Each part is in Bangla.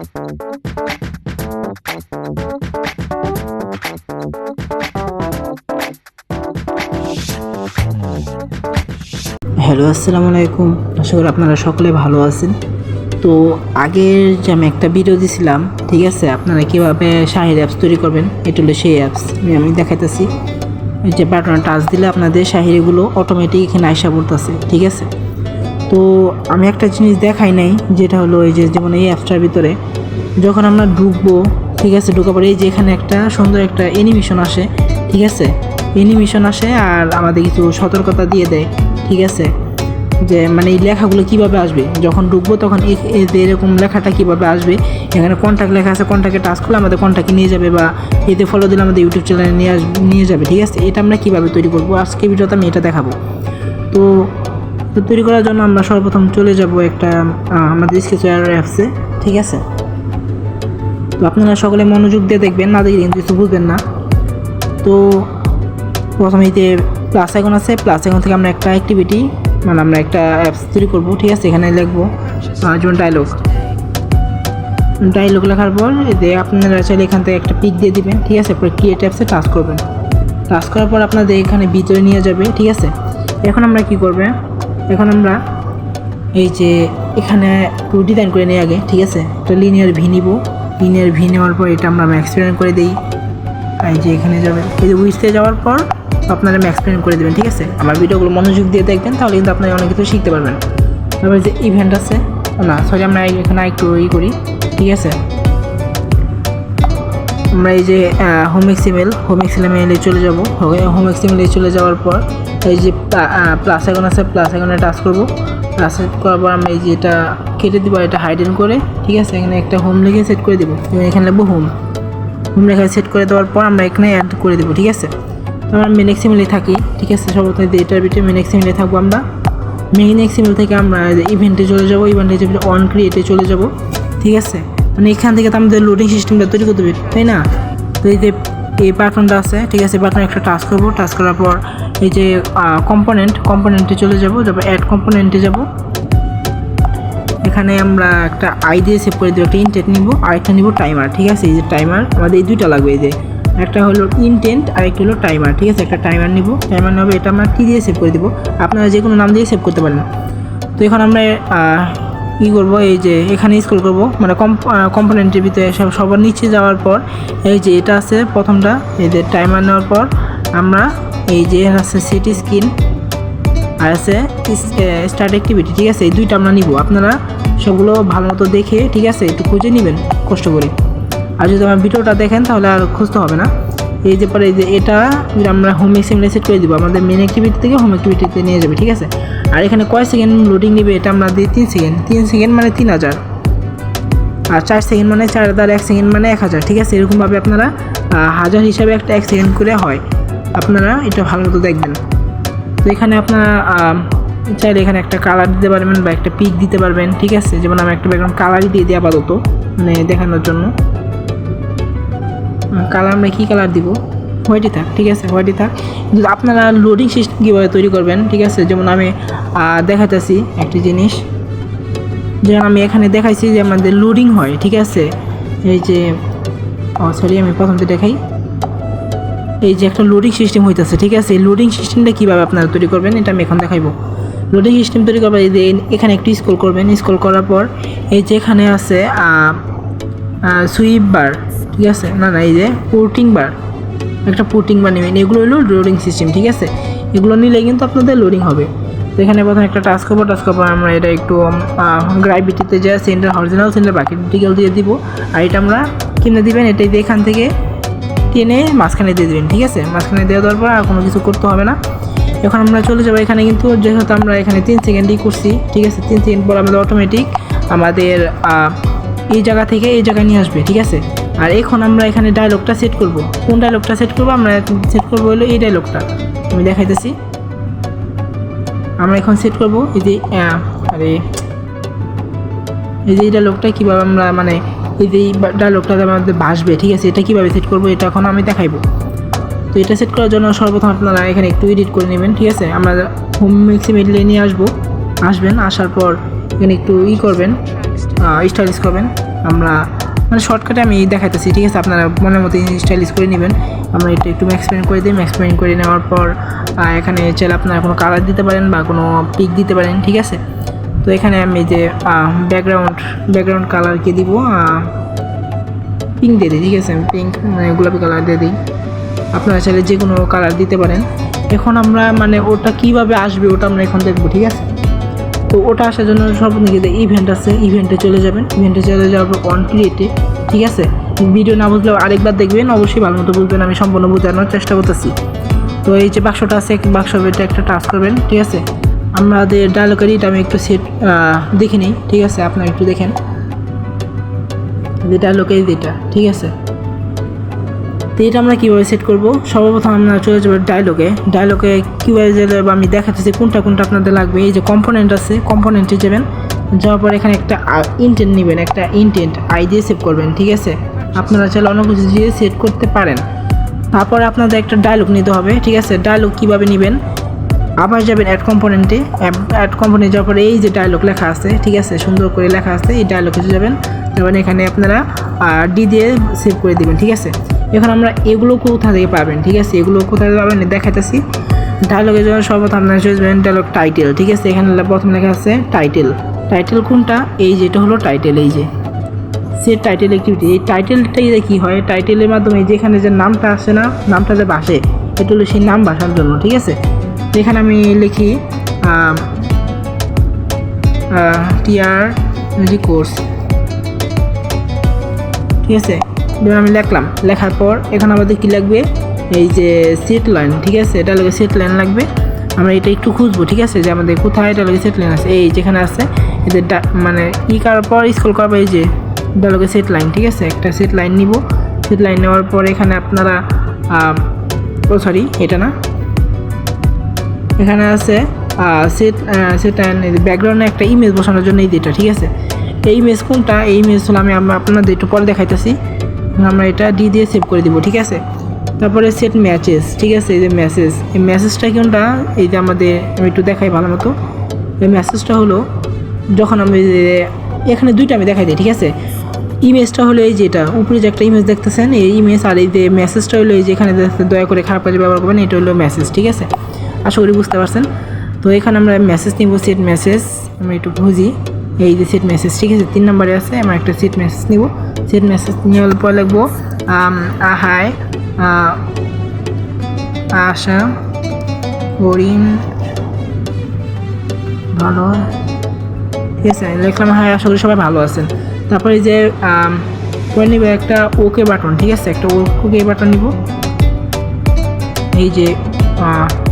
হ্যালো, আসসালামু আলাইকুম। আশা করি আপনারা সকলে ভালো আছেন। তো আগের যে আমি একটা ভিডিও দিছিলাম, ঠিক আছে? আপনারা কীভাবে শাহির অ্যাপস তৈরি করবেন? এটা হলো সেই অ্যাপস আমি দেখাইতেছি। যে বাটনে টাচ দিলে আপনাদের শাহিরিগুলো অটোমেটিক এখানে আয়সা পড়তেছে, ঠিক আছে? তো আমি একটা জিনিস দেখাই নাই, যেটা হলো এই যে যেমন এই অ্যাপসটার ভিতরে। যখন আমরা ঢুকবো, ঠিক আছে, ঢুকার পরে এই যে এখানে একটা সুন্দর একটা এনিমেশন আসে, ঠিক আছে? এনিমেশন আসে আর আমাদের কিছু সতর্কতা দিয়ে দেয়, ঠিক আছে? যে মানে এই লেখাগুলো কীভাবে আসবে? যখন ঢুকবো তখন এরকম লেখাটা কীভাবে আসবে? এখানে কন্ট্যাক্ট লেখা আছে কন্ট্যাক্টে টাচ করলে আমাদের কন্ট্যাক্টে নিয়ে যাবে বা এতে ফলো দিলে আমাদের ইউটিউব চ্যানেলে নিয়ে আসবে নিয়ে যাবে, ঠিক আছে? এটা আমরা কীভাবে তৈরি করব? আজকে ভিডিওতে আমি এটা দেখাবো। তো তো তৈরি করার জন্য আমরা সর্বপ্রথম চলে যাব একটা আমাদের স্কেচার অ্যাপসে ঠিক আছে? তো আপনারা সকলে মনোযোগ দিয়ে দেখবেন, না দেখলে কিন্তু কিছু বুঝবেন না। তো প্রথমে এতে প্লাস আইকন আছে প্লাস আইকন থেকে আমরা একটা অ্যাক্টিভিটি মানে আমরা একটা অ্যাপস তৈরি করব, ঠিক আছে? এখানে লিখব যেমন ডায়লগ ডায়লগ লেখার পর এতে আপনারা চাইলে এখান থেকে একটা পিক দিয়ে দিবেন, ঠিক আছে? পরে ক্রিয়েট অ্যাপসে টাচ করবেন। টাচ করার পর আপনাদের এখানে ভিতরে নিয়ে যাবে, ঠিক আছে? এখন আমরা কি করবে? এখন আমরা এই যে এখানে একটু ডিজাইন করে নিই আগে, ঠিক আছে? একটা লিনিয়ার ভি নিব। লিনিয়ার ভি নেওয়ার পর এটা আমরা ম্যাক্সপেরিয়েন্ট করে দিই। এই যে এখানে যাবে। এই যে উইসতে যাওয়ার পর আপনারা ম্যাক্সপেরিয়েন্ট করে দেবেন, ঠিক আছে? আমার ভিডিওগুলো মনোযোগ দিয়ে দেখবেন, তাহলে কিন্তু আপনারা অনেক কিছু শিখতে পারবেন। তারপরে যে ইভেন্ট আছে, না সরি আমরা এখানে একটু ই করি, ঠিক আছে? আমরা এই যে হোম এক্সিমেল হোম এক্সিমেলে চলে যাব। হোম এক্সিমেলে চলে যাওয়ার পর এই যে প্লাস আইকন আছে প্লাস আইকনে টাচ করব। টাচ করার পর আমরা এই যে এটা কেটে দিব এটা হাইডেন করে, ঠিক আছে? এখানে একটা হোম লিখে সেট করে দেবো। এখানে লিখব হোম হোম লেখা সেট করে দেওয়ার পর আমরা এখানে অ্যাড করে দেবো, ঠিক আছে? আমরা মেন এক্সিমেলে থাকি, ঠিক আছে? সর্বপ্রথম এটার ভিতরে মেন এক্সিমেলে থাকব আমরা। মেইন এক্সিমেল থেকে আমরা ইভেন্টে চলে যাব ইভেন্টে অন ক্রিয়েটে চলে যাব, ঠিক আছে? মানে এখান থেকে তো আমাদের লোডিং সিস্টেমটা তৈরি করতে হবে, তাই না? তো এই যে এই বাটনটা আছে, ঠিক আছে বাটন একটা টাচ করব টাচ করার পর এই যে কম্পোনেন্ট কম্পোনেন্টে চলে যাব, তারপর অ্যাড কম্পোনেন্টে যাব। এখানে আমরা একটা আই দিয়ে সেভ করে দেবো, একটা ইনটেন্ট নিব, আর একটা নিব টাইমার ঠিক আছে? এই যে টাইমার আমাদের এই দুইটা লাগবে, এই যে। একটা হলো ইনটেন্ট আর একটা হলো টাইমার ঠিক আছে? একটা টাইমার নিব টাইমার নেব এটা আমরা কী দিয়ে সেভ করে দেবো? আপনারা যে কোনো নাম দিয়ে সেভ করতে পারেন। তো এখন আমরা ই করব? এই যে এখানে স্ক্রল করব। মানে কম্পোনেন্টের ভিতরে সব, সবার নিচে যাওয়ার পর, এই যে এটা আছে প্রথমটা, এই যে টাইমার নেওয়ার পর আমরা এই যে আছে সিটি স্ক্রিন আর আছে স্টার্ট অ্যাক্টিভিটি ঠিক আছে? এই দুইটা আমরা নিব। আপনারা সবগুলো ভালো মতো দেখে, ঠিক আছে? একটু খুঁজে নেবেন, কষ্ট করে। আর যদি আমার ভিডিওটা দেখেন, তাহলে আর খুঁজতে হবে না। এই যে পরে এই যে এটা আমরা হোম এক্সিমলে সেট করে দিব, আমাদের মেন অ্যাক্টিভিটি থেকে হোম অ্যাক্টিভিটিতে নিয়ে যাবে, ঠিক আছে? আর এখানে কয় সেকেন্ড লোডিং নেবে এটা আমরা দিই তিন সেকেন্ড তিন সেকেন্ড মানে তিন হাজার। আর চার সেকেন্ড মানে চার হাজার, এক সেকেন্ড মানে এক হাজার, ঠিক আছে? এরকমভাবে আপনারা হাজার হিসাবে একটা এক সেকেন্ড করে হয়। আপনারা এটা ভালো মতো দেখবেন। তো এখানে আপনারা চাইলে এখানে একটা কালার দিতে পারবেন বা একটা পিক দিতে পারবেন, ঠিক আছে? যেমন আমি একটা ব্যাকগ্রাউন্ড কালারই দিয়ে দিই আপাতত মানে দেখানোর জন্য। কালার আমরা কী কালার দিব? হোয়াইটই থাক, ঠিক আছে হোয়াইটই থাক। কিন্তু আপনারা লোডিং সিস্টেম কীভাবে তৈরি করবেন, ঠিক আছে? যেমন আমি দেখাতেছি একটি জিনিস। যেমন আমি এখানে দেখাইছি যে আমাদের লোডিং হয়, ঠিক আছে? এই যে, ও সরি আমি প্রথমতে দেখাই। এই যে একটা লোডিং সিস্টেম হইতেছে, ঠিক আছে? এই লোডিং সিস্টেমটা কীভাবে আপনারা তৈরি করবেন, এটা আমি এখন দেখাইবো। লোডিং সিস্টেম তৈরি করবেন এই যে, এখানে একটু স্ক্রল করবেন। স্ক্রল করার পর এই যে এখানে আছে সুইপ বার ঠিক আছে? না না, এই যে পোর্টিং বার একটা পোর্টিং বার নেবেন। এগুলো হলো লোডিং সিস্টেম ঠিক আছে? এগুলো নিলে কিন্তু আপনাদের লোডিং হবে। তো এখানে প্রথমে একটা টাস্ক করব টাস্ক করব, আমরা এটা একটু গ্রাভিটিতে যা সেন্টার অরিজিনাল সেন্টার বাকি ডিটেল দিয়ে দিব। আর এটা আমরা কিনে দিবেন এটাই দিয়ে এখান থেকে টেনে মাঝখানে দিয়ে দেবেন, ঠিক আছে? মাঝখানে দিয়ে দেওয়ার পর আর কোনো কিছু করতে হবে না। এখন আমরা চলে যাব এখানে কিন্তু, যেহেতু আমরা এখানে তিন সেকেন্ডই করছি, ঠিক আছে? তিন সেকেন্ড পর আমাদের অটোমেটিক আমাদের এই জায়গা থেকে এই জায়গায় নিয়ে আসবে, ঠিক আছে? আর এখন আমরা এখানে ডায়লগটা সেট করব। কোন ডায়লগটা সেট করব? আমরা সেট করব হলো এই ডায়লগটা আমি দেখাইতেছি। আমরা এখন সেট করব এই যে আরে, এই যে এই ডায়লগটা কীভাবে আমরা মানে এই যে ডায়লগটা আমাদের ভাসবে, ঠিক আছে? এটা কীভাবে সেট করব এটা এখন আমি দেখাইবো। তো এটা সেট করার জন্য সর্বপ্রথম আপনারা এখানে একটু এডিট করে নেবেন, ঠিক আছে? আমরা হোম মিক্সি মিডলে নিয়ে আসব। আসবেন, আসার পর এখানে একটু ই করবেন স্টাইলিশ করবেন। আমরা মানে শর্টকাটে আমি দেখাইতেছি, ঠিক আছে? আপনারা মনের মতো স্টাইলিশ করে নেবেন। আমরা এটা একটু ম্যাক্সপেন্ট করে দিই ম্যাক্সপেন্ট করে নেওয়ার পর এখানে চাইলে আপনারা কোনো কালার দিতে পারেন বা কোনো পিক দিতে পারেন, ঠিক আছে? তো এখানে আমি যে ব্যাকগ্রাউন্ড ব্যাকগ্রাউন্ড কালারকে দিব? পিঙ্ক দিয়ে দিই, ঠিক আছে? পিঙ্ক মানে গোলাপি কালার দিয়ে দিই। আপনারা চাইলে যে কোনো কালার দিতে পারেন। এখন আমরা মানে ওটা কীভাবে আসবে ওটা আমরা এখন দেখব, ঠিক আছে? তো ওটা আসার জন্য যে ইভেন্ট আছে ইভেন্টে চলে যাবেন। ইভেন্টে চলে যাওয়ার পর অন ক্রিয়েটে ঠিক আছে? ভিডিও না বুঝলেও আরেকবার দেখবেন, অবশ্যই ভালো মতো বুঝবেন, আমি সম্পূর্ণ বোঝানোর চেষ্টা করতেছি। তো এই যে বাক্সটা আছে বাক্স এটা একটা টাচ করবেন, ঠিক আছে? আমাদের ডায়লগের এটা আমি একটু সেট দেখে নিই, ঠিক আছে? আপনারা একটু দেখেন। ডায়লগের যেটা ঠিক আছে? তো এটা আমরা কীভাবে সেট করব? সর্বপ্রথম আমরা চলে যাব ডায়লগে ডায়লগে যে বা আমি দেখাতেছি কোনটা কোনটা আপনাদের লাগবে। এই যে কম্পোনেন্ট আছে কম্পোনেন্টে যাবেন। যাওয়ার পর এখানে একটা ইনটেন্ট নেবেন, একটা ইনটেন্ট আই দিয়ে সেভ করবেন, ঠিক আছে? আপনারা চাইলে অন্য কিছু দিয়ে সেট করতে পারেন। তারপরে আপনাদের একটা ডায়লগ নিতে হবে, ঠিক আছে? ডায়লগ কীভাবে নেবেন? আবার যাবেন অ্যাড কম্পোনেন্টে অ্যাড কম্পোনেন্ট যাওয়ার পরে এই যে ডায়লগ লেখা আছে, ঠিক আছে? সুন্দর করে লেখা আছে, এই ডায়লগ ডায়লগে যাবেন। তারপরে এখানে আপনারা ডি দিয়ে সেভ করে দিবেন, ঠিক আছে? এখন আমরা এগুলো কোথা থেকে পাবেন, ঠিক আছে? এগুলো কোথা থেকে পাবেন? দেখাইতেছি। ডায়লগের জন্য সর্বপ্রথম আপনারা চলবেন ডায়লগ টাইটেল ঠিক আছে? এখানে প্রথম লেখা আছে টাইটেল টাইটেল কোনটা? এই যেটা হলো টাইটেল এই যে। সে টাইটেল অ্যাক্টিভিটি এই টাইটেলটাই কী হয়? টাইটেলের মাধ্যমে যেখানে যে নামটা আসে না, নামটা যে বাসে এটা হলো সেই নাম বাসার জন্য, ঠিক আছে? এখানে আমি লিখি টিআর কোর্স ঠিক আছে? এবার আমি লিখলাম। লেখার পর এখানে আমাদের কী লাগবে? এই যে সেট লাইন ঠিক আছে? এটা লাগে সেট লাইন লাগবে। আমরা এটা একটু খুঁজবো, ঠিক আছে? যে আমাদের কোথায় এটা লাগে সেট লাইন আছে? এই যেখানে আছে এদের মানে ই করার পর স্কুল পর এই যে এটা লাগে সেট লাইন ঠিক আছে? একটা সেট লাইন নিব। সেট লাইন নেওয়ার পর এখানে আপনারা ও সরি এটা না? এখানে আছে সেট সেট ব্যাকগ্রাউন্ডে একটা ইমেজ বসানোর জন্য এই যেটা ঠিক আছে? এই ইমেজ কোনটা? এই ইমেজ হলো আমি আপনাদের একটু পরে দেখাইতেছি। আমরা এটা ডি দিয়ে সেভ করে দিব, ঠিক আছে? তারপরে সেট ম্যাচেস ঠিক আছে? এই যে মেসেজ এই মেসেজটা কোনটা? এই যে আমাদের, আমি একটু দেখাই ভালো মতো এই মেসেজটা হলো, যখন আমি এখানে দুইটা আমি দেখাই দিই, ঠিক আছে? ইমেজটা হলো এই যেটা উপরে যে একটা ইমেজ দেখতেছেন, এই ইমেজ আর এই যে মেসেজটা হলো এই যে এখানে দয়া করে খারাপ কাজে ব্যবহার করবেন, এটা হলো মেসেজ ঠিক আছে? আশা করি বুঝতে পারছেন। তো এখানে আমরা মেসেজ নিব সেট মেসেজ আমরা একটু বুঝি। এই যে সেট মেসেজ ঠিক আছে? তিন নম্বরে আছে, আমরা একটা সেট মেসেজ নিব। সেট মেসেজ নেওয়ার পর লিখব হাই আশা করিম, ভালো। ঠিক আছে, লিখলাম হ্যাঁ আশা করি সবাই ভালো আছেন। তারপরে যে পরে নিব একটা ওকে বাটন ঠিক আছে? একটা ওকে বাটন নিব। এই যে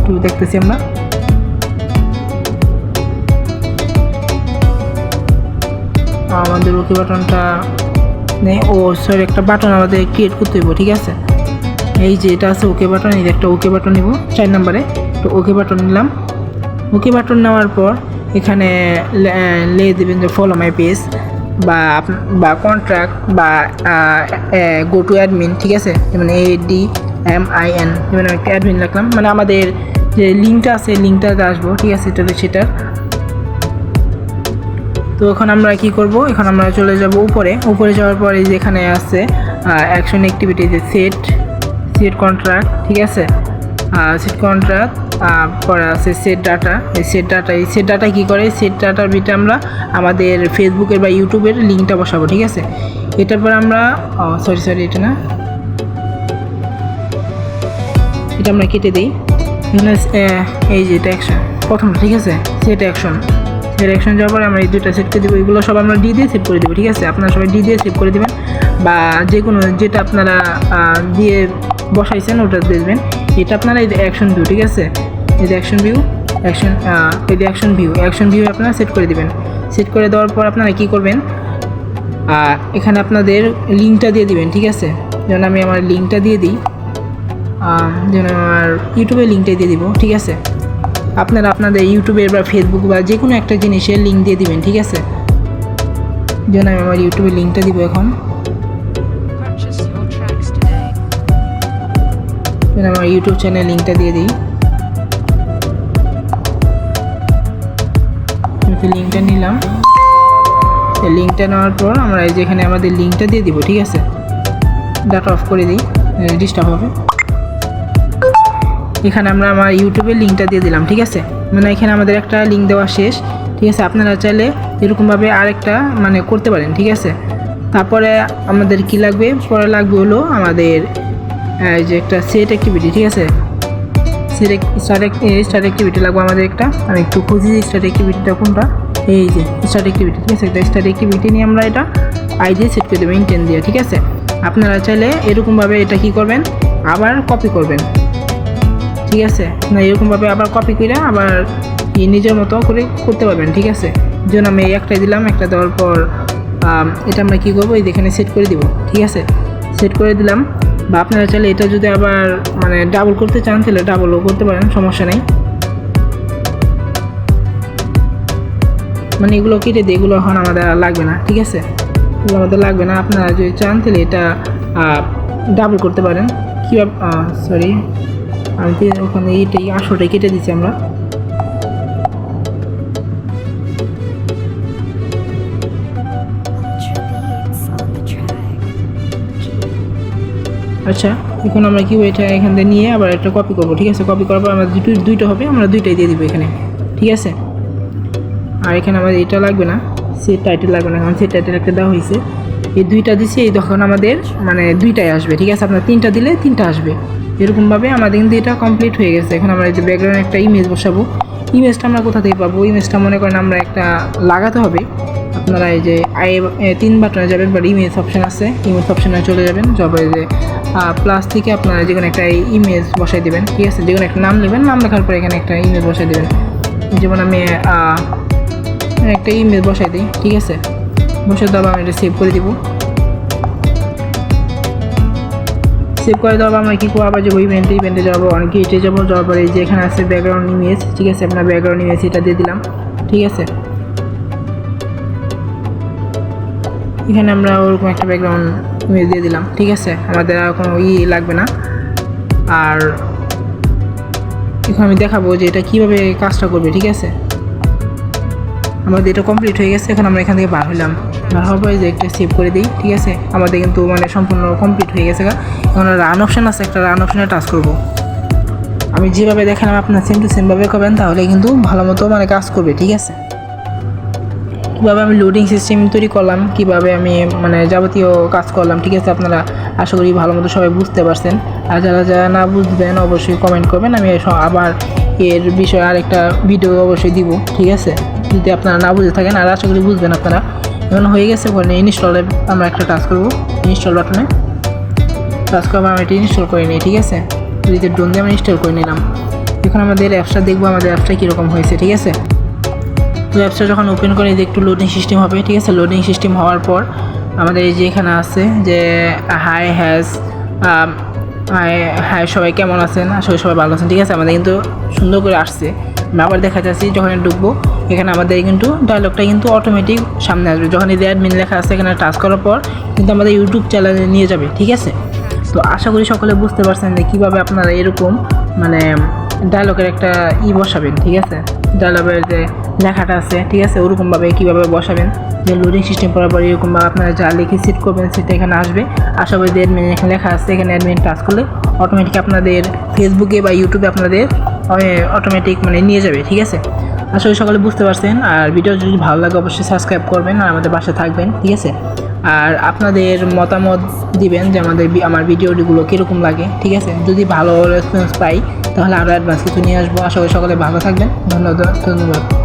একটু দেখতেছি আমরা। আমাদের ওকে বাটনটা নেই। ও সরি একটা বাটন আমাদের ক্রিয়েট করতে হইব, ঠিক আছে? এই যে এটা আছে ওকে বাটন এই একটা ওকে বাটন নিব, চার নম্বরে। তো ওকে বাটন নিলাম। ওকে বাটন নেওয়ার পর এখানে লে দেবেন যে ফলো মাই পেজ বা বা কন্ট্রাক্ট বা গো টু অ্যাডমিন ঠিক আছে? যেমন A D M I N যেমন একটা অ্যাডমিন রাখলাম। মানে আমাদের যে লিঙ্কটা আছে লিঙ্কটাতে আসব ঠিক আছে, এটা হলো সেটা তো এখন আমরা কি করব? এখন আমরা চলে যাব উপরে। উপরে যাওয়ার পরে যেখানে আছে অ্যাকশন অ্যাক্টিভিটি যে সেট সেট কন্ট্রাক্ট ঠিক আছে? সেট কন্ট্রাক্ট পরে আছে সেট ডাটা এই সেট ডাটা এই সেট ডাটা কী করে? সেট ডাটার ভিতরে আমরা আমাদের ফেসবুকের বা ইউটিউবের লিঙ্কটা বসাবো, ঠিক আছে? এটার পর আমরা সরি সরি এটা না। এটা আমরা কেটে দিই। এই যে এটা অ্যাকশন প্রথম, ঠিক আছে? সেট অ্যাকশন সেট অ্যাকশন যাওয়ার পরে আমরা এই দুইটা সেট করে দেবো। এগুলো সব আমরা ডি দিয়ে সেভ করে দেবো, ঠিক আছে? আপনারা সবাই ডি দিয়ে সেভ করে দেবেন। বা যে কোনো যেটা আপনারা দিয়ে বসাইছেন, ওটা দেখবেন। এটা আপনারা এই অ্যাকশন ভিউ ঠিক আছে? এই যে অ্যাকশন ভিউ অ্যাকশন এই যে অ্যাকশন ভিউ অ্যাকশন ভিউ আপনারা সেট করে দেবেন। সেট করে দেওয়ার পর আপনারা কী করবেন? এখানে আপনাদের লিঙ্কটা দিয়ে দিবেন, ঠিক আছে? যেমন আমি আমার লিঙ্কটা দিয়ে দিই। যেন আমার ইউটিউবের লিঙ্কটাই দিয়ে দিব, ঠিক আছে? আপনারা আপনাদের ইউটিউবের বা ফেসবুক বা যে কোনো একটা জিনিসের লিঙ্ক দিয়ে দিবেন, ঠিক আছে? যেন আমি আমার ইউটিউবের লিঙ্কটা দিব এখন. যেন আমার ইউটিউব চ্যানেল লিঙ্কটা দিয়ে দিই। লিঙ্কটা নিলাম। লিঙ্কটা নেওয়ার পর আমরা এই যে আমাদের লিঙ্কটা দিয়ে দিব, ঠিক আছে? ডাটা অফ করে দিই ডিস্টার্ব হবে। এখানে আমরা আমার ইউটিউবের লিঙ্কটা দিয়ে দিলাম, ঠিক আছে? মানে এখানে আমাদের একটা লিঙ্ক দেওয়া শেষ, ঠিক আছে? আপনারা চাইলে এরকমভাবে আরেকটা মানে করতে পারেন, ঠিক আছে? তারপরে আমাদের কি লাগবে? পরে লাগবে হলো আমাদের এই যে একটা সেট অ্যাক্টিভিটি ঠিক আছে? সেট স্টার্ট স্টার্ট অ্যাক্টিভিটি লাগবে আমাদের একটা। আমি একটু খুঁজি স্টার্ট অ্যাক্টিভিটিটা কোনটা। এই যে স্টার্ট অ্যাক্টিভিটি ঠিক আছে? একটা স্টার্ট অ্যাক্টিভিটি নিয়ে আমরা এটা আই দিয়ে সেট করে দেবো ইনটেন দিয়ে, ঠিক আছে? আপনারা চাইলে এরকমভাবে এটা কি করবেন? আবার কপি করবেন। ঠিক আছে? না, এরকমভাবে আবার কপি করে আবার নিজের মতো করে করতে পারবেন, ঠিক আছে? জন্য আমি এই একটাই দিলাম, একটা দেওয়ার পর এটা আমরা কী করব? এই এখানে সেট করে দিব, ঠিক আছে? সেট করে দিলাম। বা আপনারা চাইলে এটা যদি আবার মানে ডাবল করতে চান, তাহলে ডাবলও করতে পারেন, সমস্যা নেই। মানে এগুলো কেটে দিয়ে এগুলো এখন আমাদের লাগবে না, ঠিক আছে? এগুলো আমাদের লাগবে না। আপনারা যদি চান, তাহলে এটা ডাবল করতে পারেন। কীভাবে সরি আমি তো ওখানে এইটাই আটশোটাই কেটে দিচ্ছি আমরা। আচ্ছা এখন আমরা কি এটা এখান থেকে নিয়ে আবার একটা কপি করব, ঠিক আছে? কপি করার পর আমরা দুটো দুইটা হবে, আমরা দুইটাই দিয়ে দিব এখানে, ঠিক আছে? আর এখানে আমাদের এটা লাগবে না সে টাইটেল লাগবে না, কারণ সে টাইটেল একটা দেওয়া হয়েছে। এই দুইটা দিছি, এই তখন আমাদের মানে দুইটাই আসবে, ঠিক আছে? আপনার তিনটা দিলে তিনটা আসবে। এরকমভাবে আমাদের কিন্তু এটা কমপ্লিট হয়ে গেছে। এখন আমরা এই যে ব্যাকগ্রাউন্ডে একটা ইমেজ বসাবো। ইমেজটা আমরা কোথা থেকে পাবো? ইমেজটা মনে করেন আমরা একটা লাগাতে হবে। আপনারা এই যে আই তিন বাটনে যাবেন বা ইমেজ অপশন আছে। ইমেজ অপশানে চলে যাবেন। যাবে যে প্লাস থেকে আপনারা যে কোনো একটা ইমেজ বসাই দেবেন। ঠিক আছে? যে কোনো একটা নাম নেবেন, নাম লেখার পরে এখানে একটা ইমেজ বসাই দেবেন। যেমন আমি একটা ইমেজ বসাই দিই। ঠিক আছে? বসে দেওয়া আমি এটা সেভ করে দিব। সেভ করে দেওয়া আমরা কী করব? আবার যে ওই ইভেন্টে ইভেন্টে যাব। অনেক গেটে যাব, যাওয়ার পরে এই যে এখানে আছে ব্যাকগ্রাউন্ড ইমেজ ঠিক আছে? আপনার ব্যাকগ্রাউন্ড ইমেজ এটা দিয়ে দিলাম, ঠিক আছে? এখানে আমরা ওরকম একটা ব্যাকগ্রাউন্ড ইমেজ দিয়ে দিলাম, ঠিক আছে? আমাদের আর কোনো ই লাগবে না। আর এখন আমি দেখাবো যে এটা কীভাবে কাজটা করবে, ঠিক আছে? আমাদের এটা কমপ্লিট হয়ে গেছে, এখন আমরা এখান থেকে বার হলাম। হওয়ার পরে যে একটা সেভ করে দিই, ঠিক আছে? আমাদের কিন্তু মানে সম্পূর্ণ কমপ্লিট হয়ে গেছে এখন রান অপশান আছে, একটা রান অপশানে টাচ করব। আমি যেভাবে দেখালাম, আপনার সেম টু সেমভাবে করবেন, তাহলে কিন্তু ভালো মতো মানে কাজ করবে, ঠিক আছে? কীভাবে আমি লোডিং সিস্টেম তৈরি করলাম, কীভাবে আমি মানে যাবতীয় কাজ করলাম, ঠিক আছে? আপনারা আশা করি ভালো মতো সবাই বুঝতে পারছেন। আর যারা যারা না বুঝবেন, অবশ্যই কমেন্ট করবেন, আমি আবার এর বিষয়ে আরেকটা ভিডিও অবশ্যই দিব, ঠিক আছে? যদি আপনারা না বুঝে থাকেন, আর আশা করি বুঝবেন আপনারা এখন হয়ে গেছে ওখানে ইনস্টলে আমরা একটা টাচ করব। ইনস্টল বাটনে টাচ করব, আমি এটা ইনস্টল করে নিই, ঠিক আছে? যদি ডোন দিয়ে আমরা ইনস্টল করে নিলাম। এখন আমাদের অ্যাপসটা দেখব, আমাদের অ্যাপসটা কীরকম হয়েছে, ঠিক আছে? তো অ্যাপসটা যখন ওপেন করে একটু লোডিং সিস্টেম হবে, ঠিক আছে? লোডিং সিস্টেম হওয়ার পর আমাদের এই যে এখানে আছে যে হাই হ্যাজ হাই সবাই কেমন আছেন? আসলে সবাই ভালো আছেন। ঠিক আছে, আমাদের কিন্তু সুন্দর করে আসছে। আমি আবার দেখা যাচ্ছি যখন ঢুকবো, এখানে আমাদের কিন্তু ডায়লগটা কিন্তু অটোমেটিক সামনে আসবে। যখন এই অ্যাডমিন লেখা আছে এখানে টাচ করার পর কিন্তু আমাদের ইউটিউব চ্যানেলে নিয়ে যাবে, ঠিক আছে? তো আশা করি সকলে বুঝতে পারছেন যে কীভাবে আপনারা এরকম মানে ডায়লগের একটা ই বসাবেন, ঠিক আছে? ডায়লগের যে লেখাটা আছে, ঠিক আছে? ওরকমভাবে কীভাবে বসাবেন? যে লোডিং সিস্টেম করার পর এরকমভাবে আপনারা যা লিখে সেট করবেন সেটা এখানে আসবে। আশা করি যে অ্যাডমিন এখানে লেখা আছে, এখানে অ্যাডমিন টাচ করলে অটোমেটিক আপনাদের ফেসবুকে বা ইউটিউবে আপনাদের অটোমেটিক মানে নিয়ে যাবে, ঠিক আছে? আশা করি সকলে বুঝতে পারছেন। আর ভিডিও যদি ভালো লাগে অবশ্যই সাবস্ক্রাইব করবেন আর আমাদের বাসায় থাকবেন, ঠিক আছে? আর আপনাদের মতামত দিবেন যে আমাদের আমার ভিডিওগুলো কীরকম লাগে, ঠিক আছে? যদি ভালো রেসপন্স পাই তাহলে আরও অ্যাডভান্স কিছু নিয়ে আসব। আশা করি সকলে ভালো থাকবেন। ধন্যবাদ। ধন্যবাদ।